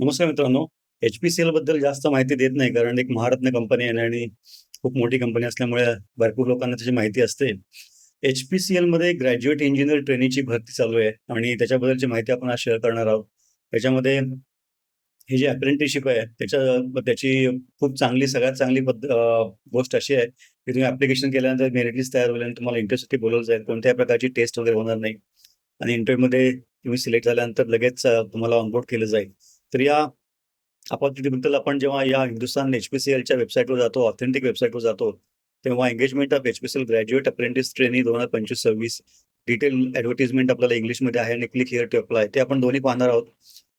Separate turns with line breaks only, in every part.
नमस्कार मित्रांनो H P C एलबद्दल जास्त माहिती देत नाही कारण एक महारत्न कंपनी आहे आणि खूप मोठी कंपनी असल्यामुळे भरपूर लोकांना त्याची माहिती असते. एच पी सी एलमध्ये ग्रॅज्युएट इंजिनियर ट्रेनिंगची भरती चालू आहे आणि त्याच्याबद्दलची माहिती आपण आज शेअर करणार आहोत. त्याच्यामध्ये ही जी अप्रेंटिसशिप आहे त्याच्या त्याची खूप चांगली सगळ्यात चांगली पद्ध गोष्ट अशी आहे की तुम्ही ॲप्लिकेशन केल्यानंतर मेरिट लिस्ट तयार होईल आणि तुम्हाला इंटरव्ह्यूसाठी बोलवलं जाईल कोणत्याही प्रकारची टेस्ट वगैरे होणार नाही. आणि इंटरव्ह्यूमध्ये तुम्ही सिलेक्ट झाल्यानंतर लगेच तुम्हाला ऑनबोर्ड केलं जाईल. तर या अपॉर्च्युनिटीबद्दल आपण जेव्हा या हिंदुस्थान एचपीसीएलच्या वेबसाईटवर जातो ऑथेंटिक वेबसाईटवर जातो तेव्हा engagement of HPCL graduate apprentice training दोन हजार पंचवीस सव्वीस डिटेल ॲडव्हर्टिजमेंट आपल्याला इंग्लिशमध्ये आहे आणि क्लिक हिअर टू अप्लाय ते आपण दोन्ही पाहणार आहोत.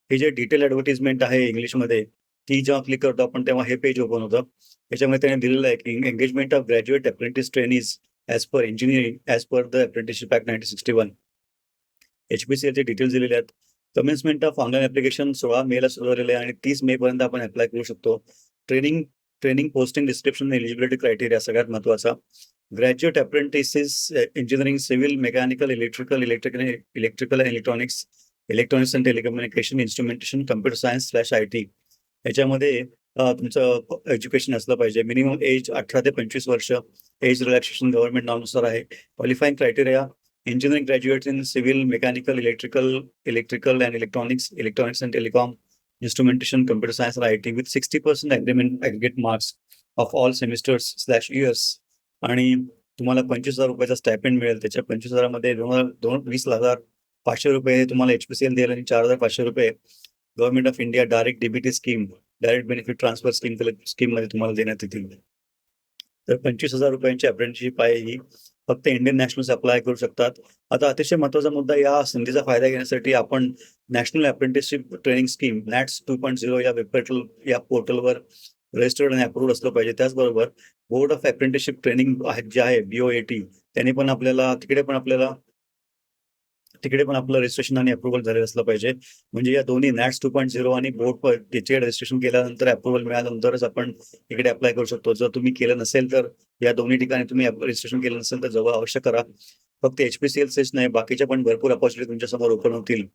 हे जे डिटेल ॲडव्हर्टिजमेंट आहे इंग्लिशमध्ये ती जेव्हा क्लिक करतो आपण तेव्हा हे पेज ओपन होतं. त्याच्यामध्ये त्याने दिलेलं आहे की engagement of graduate apprentice trainees as per engineering as per the apprenticeship act nineteen sixty one H P C एलचे डिटेल्स दिलेले आहेत. कमेन्समेंट ऑफ ऑनलाईन ऍप्लिकेशन सोळा मेला सुरू झालेलं आहे आणि तीस मे पर्यंत आपण अप्लाय करू शकतो. Training training posting description eligibility criteria सगळ्यात महत्त्वाचा graduate apprentices engineering civil mechanical electrical electrical electrical and electronics electronics and telecommunication instrumentation computer science slash I T याच्यामध्ये तुमचं एज्युकेशन असलं पाहिजे. मिनिमम एज अठरा ते पंचवीस वर्ष. एज रिलॅक्सेशन गव्हर्नमेंट नॉनुसार आहे. Qualifying criteria engineering graduates in civil, mechanical, electrical, electrical and electronics, electronics and telecom, instrumentation, computer science and IT with 60% agreement aggregate marks of all semesters slash years. आणि तुम्हाला पंचवीस हजार रुपयाचा स्टॅपेंड मिळेल त्याच्या पंचवीस हजारामध्ये दोन हजार दोन वीस हजार पाचशे रुपये तुम्हाला एच पी सी एल देईल आणि चार हजार पाचशे रुपये government of India direct DBT scheme direct benefit transfer scheme स्कीममध्ये तुम्हाला देण्यात येतील तर पंचवीस हजार रुपयांची अप्रेंटिसशिप आहे ही फक्त इंडियन नॅशनल्स अप्लाय करू शकतात. आता अतिशय महत्त्वाचा मुद्दा या संधीचा फायदा घेण्यासाठी आपण national apprenticeship training scheme NATS two point zero या वेबपोर्टल या पोर्टलवर रजिस्टर्ड आणि अप्रूव्ह असलं पाहिजे. त्याचबरोबर बोर्ड ऑफ अप्रेंटिसशिप ट्रेनिंग आहे जे आहे बीओ ए टी त्यांनी पण आपल्याला तिकडे पण आपल्याला तिकडे पण आपलं रजिस्ट्रेशन आणि अप्रुव्हल झालेलं असलं पाहिजे. म्हणजे या दोन्ही नॅट्स टू पॉईंट झिरो आणि बोर्ड तिथे रजिस्ट्रेशन केल्यानंतर अप्रुव्हल मिळाल्यानंतरच आपण इकडे अप्लाय करू शकतो. जर तुम्ही केलं नसेल तर या दोन्ही ठिकाणी तुम्ही रजिस्ट्रेशन केलं नसेल तर जवळ अवश्य करा. फक्त एच नाही बाकीच्या पण भरपूर अपॉर्च्युनिटी तुमच्यासमोर ओपन होतील.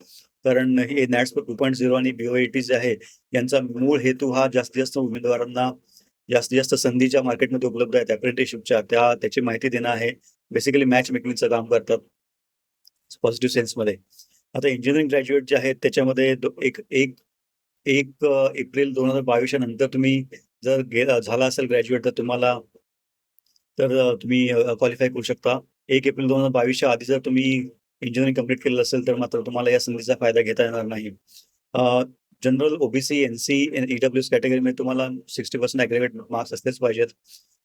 कारण हे नॅट्स टू पॉईंट झिरो आणि बीओ टी जे आहे यांचा मूळ हेतू हा जास्तीत जास्त उमेदवारांना जास्तीत जास्त संधीच्या मार्केटमध्ये उपलब्ध आहेत अप्रेंटिसशिपच्या त्या त्याची माहिती देणं आहे. बेसिकली मॅच मेकिंगचं काम करतात. पॉझिटिव्ह सेन्समध्ये आता इंजिनिअरिंग ग्रॅज्युएट जे आहेत त्याच्यामध्ये एक एक एक एप्रिल दोन हजार बावीसच्या नंतर तुम्ही जर गेला झाला असेल ग्रॅज्युएट तर तुम्हाला तर तुम्ही क्वालिफाय करू शकता. एक एप्रिल दोन हजार बावीसच्या आधी जर तुम्ही इंजिनिअरिंग कंप्लीट केलेलं असेल तर मात्र तुम्हाला या संधीचा फायदा घेता येणार नाही. General OBC N C E W S कॅटेगरीमध्ये तुम्हाला सिक्स्टी पर्सेंट ॲग्रेवेट मार्क्स असलेच पाहिजेत.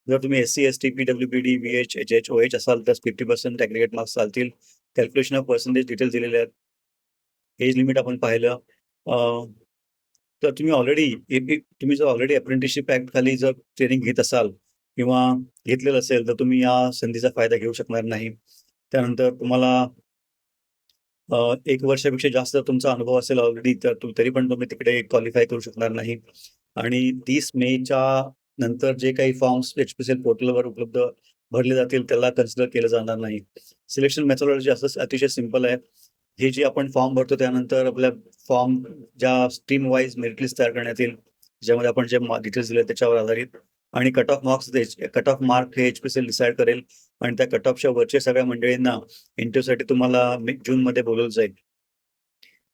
जर तुम्ही S C S T P W B D B H H H O H असाल तर फिफ्टी पर्सेंट ॲग्रेगेट मार्क्स चालतील. कॅल्क्युलेशन ऑफ पर्सेंटेज डिटेल्स दिलेले आहेत. एज लिमिट आपण पाहिलं. तर तुम्ही ऑलरेडी तुम्ही जर ऑलरेडी अप्रेंटिसशिप ऍक्ट खाली जर ट्रेनिंग घेत असाल किंवा घेतलेलं असेल तर तुम्ही या संधीचा फायदा घेऊ शकणार नाही. त्यानंतर तुम्हाला एक वर्षापेक्षा जास्त तुमचा अनुभव असेल ऑलरेडी तर तरी पण तुम्ही तिकडे क्वालिफाय करू शकणार नाही. आणि तीस मेच्या नंतर जे काही forms H P C L पोर्टलवर उपलब्ध भरले जातील त्याला कन्सिडर केलं जाणार नाही. सिलेक्शन मेथोडॉलॉजी असं अतिशय सिंपल आहे. हे जे आपण फॉर्म भरतो त्यानंतर आपल्या फॉर्म ज्या स्ट्रीम वाईज मेरिट लिस्ट तयार करण्यात येईल ज्यामध्ये आपण जे डिटेल्स दिले त्याच्यावर आधारित. आणि cut off marks cut off mark हे एच पी सी डिसाईड करेल. आणि त्या कट ऑफच्या वरच्या सगळ्या मंडळींना इंटरव्ह्यूसाठी तुम्हाला जून जूनमध्ये बोलवलं जाईल.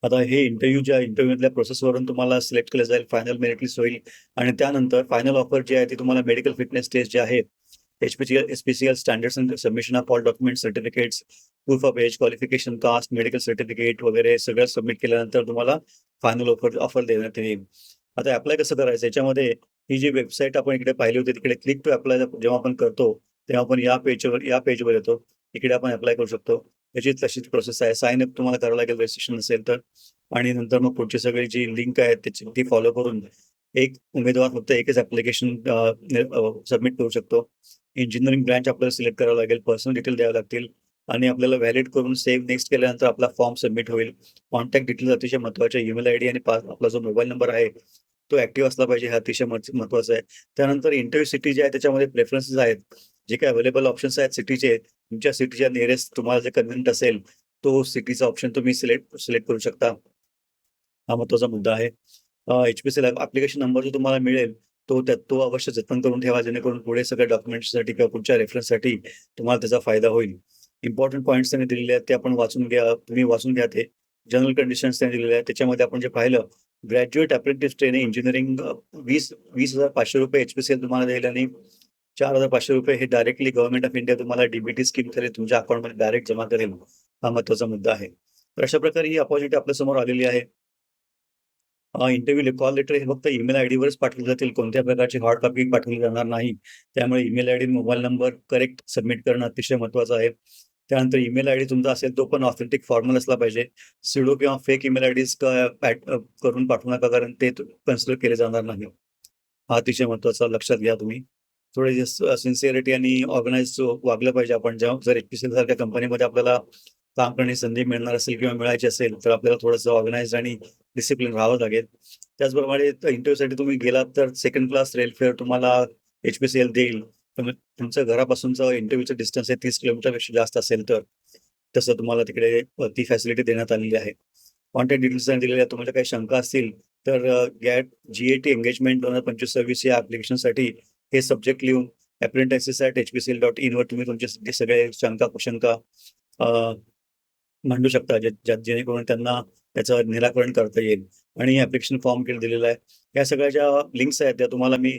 आता हे इंटरव्ह्यू ज्या इंटरव्ह्यूमधल्या प्रोसेसवरून तुम्हाला सिलेक्ट केलं जाईल फायनल मेरिट लिस्ट होईल. आणि त्यानंतर फायनल ऑफर जी आहे ती तुम्हाला मेडिकल फिटनेस टेस्ट जे आहे H P standards and submission of all documents, submission of document certificates proof of age qualification caste medical certificate वगैरे सगळं सबमिट केल्यानंतर तुम्हाला फायनल ऑफर ऑफर देण्यात येईल. आता अप्लाय कसं करायचं? याच्यामध्ये ही जी वेबसाईट आपण इकडे पाहिली होती तिकडे क्लिक टू अप्लाय जेव्हा आपण करतो तेव्हा आपण या पेजवर या पेजवर येतो. इकडे आपण अप्लाय करू शकतो. याची तशीच प्रोसेस आहे. साइन अप तुम्हाला करावं लागेल रजिस्ट्रेशन असेल तर. आणि नंतर मग पुढची सगळी जी लिंक आहे त्याची ती फॉलो करून एक उमेदवार फक्त एकच ऍप्लिकेशन सबमिट करू शकतो. इंजिनिअरिंग ब्रँच आपल्याला सिलेक्ट करावं लागेल पर्सनल डिटेल द्यावं लागतील आणि आपल्याला व्हॅलिड करून सेव्ह नेक्स्ट केल्यानंतर आपला फॉर्म सबमिट होईल. कॉन्टॅक्ट डिटेल्स अतिशय महत्त्वाचे ईमेल आय डी आणि पास आपला जो मोबाईल नंबर आहे तो ऍक्टिव्ह असला पाहिजे हे अतिशय महत्वाचं आहे. त्यानंतर इंटरव्ह्यू सिटी जे आहे त्याच्यामध्ये प्रेफरन्सेस आहेत. जे काही अवेलेबल ऑप्शन्स आहेत सिटीचे तुमच्या सिटीच्या नियरेस्ट तुम्हाला जे कन्व्हिनियंट असेल तो सिटीचा ऑप्शन तुम्ही सिलेक्ट सिलेक्ट करू शकता. हा महत्त्वाचा मुद्दा आहे. H P C L number जो तुम्हाला मिळेल तो त्यात तो अवश्य जतन करून ठेवा जेणेकरून पुढे सगळ्या डॉक्युमेंट्ससाठी किंवा पुढच्या रेफरन्ससाठी तुम्हाला त्याचा फायदा होईल. इम्पॉर्टंट पॉईंट्स त्यांनी दिलेले आहेत ते आपण वाचून घ्या तुम्ही वाचून घ्या ते. जनरल कंडिशन्स त्यांनी दिलेले आहेत त्याच्यामध्ये आपण जे पाहिलं ग्रॅज्युएट अप्रेंटिस ट्रेनिंग इंजिनिअरिंग वीस वीस हजार पाचशे रुपये एच पी सी एल तुम्हाला देईल आणि चार हजार पाचशे रुपये हे डायरेक्टली गव्हर्नमेंट ऑफ इंडिया तुम्हाला डीबीटी स्कीम करेल तुमच्या अकाउंटमध्ये डायरेक्ट जमा करेल. हा महत्त्वाचा मुद्दा आहे. तर अशा प्रकारे ही अपॉर्च्युनिटी आपल्यासमोर आलेली आहे. इंटरव्ह्यू कॉल लेटर हे फक्त ईमेल आय डीवरच पाठवले जातील. कोणत्या प्रकारची हॉट कॉपी पाठवली जाणार नाही. त्यामुळे email I D mobile number correct submit करणं अतिशय महत्वाचं आहे. त्यानंतर ईमेल आय डी तुमचा असेल तो पण ऑथेंटिक फॉर्मल असला पाहिजे. सिडो किंवा फेक ईमेल आय डीज करून पाठवू नका कारण ते कन्सिडर केले जाणार नाही. हा अतिशय महत्त्वाचा लक्षात घ्या तुम्ही. थोडे सिन्सिअरिटी आणि ऑर्गनाईज वागलं पाहिजे आपण जेव्हा जर एच पी सी सारख्या कंपनीमध्ये आपल्याला काम करण्याची संधी मिळणार असेल किंवा मिळायची असेल तर आपल्याला थोडंसं ऑर्गनाईज आणि डिसिप्लिन राहावं लागेल. त्याचप्रमाणे इंटरव्ह्यूसाठी तुम्ही गेलात तर सेकंड क्लास रेल फेअर तुम्हाला एच पी सी एल देईल तुमचं घरापासूनचं इंटरव्ह्यूचं डिस्टन्स हे तीस किलोमीटरपेक्षा जास्त असेल तर तसं तुम्हाला तिकडे ती फॅसिलिटी देण्यात आलेली आहे. कॉन्टॅक्ट डिटेल्स दिलेल्या तुम्हाला काही शंका असतील तर get G A T engagement दोन हजार पंचवीस सव्वीस या ॲप्लिकेशनसाठी हे सब्जेक्ट लिहून apprentices at H P C L dot इनवर तुम्ही तुमचे सगळे- शंका कुशंका मांडू शकता जे ज्या- जेणेकरून त्यांना त्याचं निराकरण करता येईल. आणि ऍप्लिकेशन फॉर्म केलं दिलेला आहे. या सगळ्या ज्या लिंक्स आहेत त्या तुम्हाला मी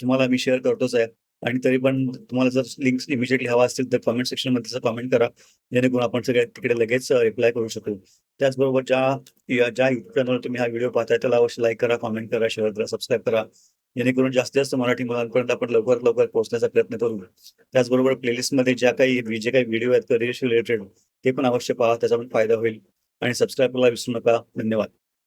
तुम्हाला मी शेअर करतोच आहे. आणि तरी पण तुम्हाला जर लिंक्स इमिजिएटली हवा असतील तर कमेंट सेक्शनमध्ये त्याचं कमेंट करा. जेणेकरून आपण सगळे तिकडे लगेच रिप्लाय करू शकू. त्याचबरोबर ज्या ज्या युट्यूब चॅनलवर तुम्ही हा व्हिडिओ पाहताय त्याला अवश्य लाईक करा कमेंट करा शेअर करा सबस्क्राईब करा. जेणेकरून जास्तीत जास्त मराठी मुलांपर्यंत आपण लवकरात लवकर पोहोचण्याचा प्रयत्न करू. त्याचबरोबर प्लेलिस्टमध्ये ज्या काही जे काही व्हिडिओ आहेत करिअरशी रिलेटेड ते पण अवश्य पाहा त्याचा पण फायदा होईल. आणि सबस्क्राईब करायला विसरू नका. धन्यवाद.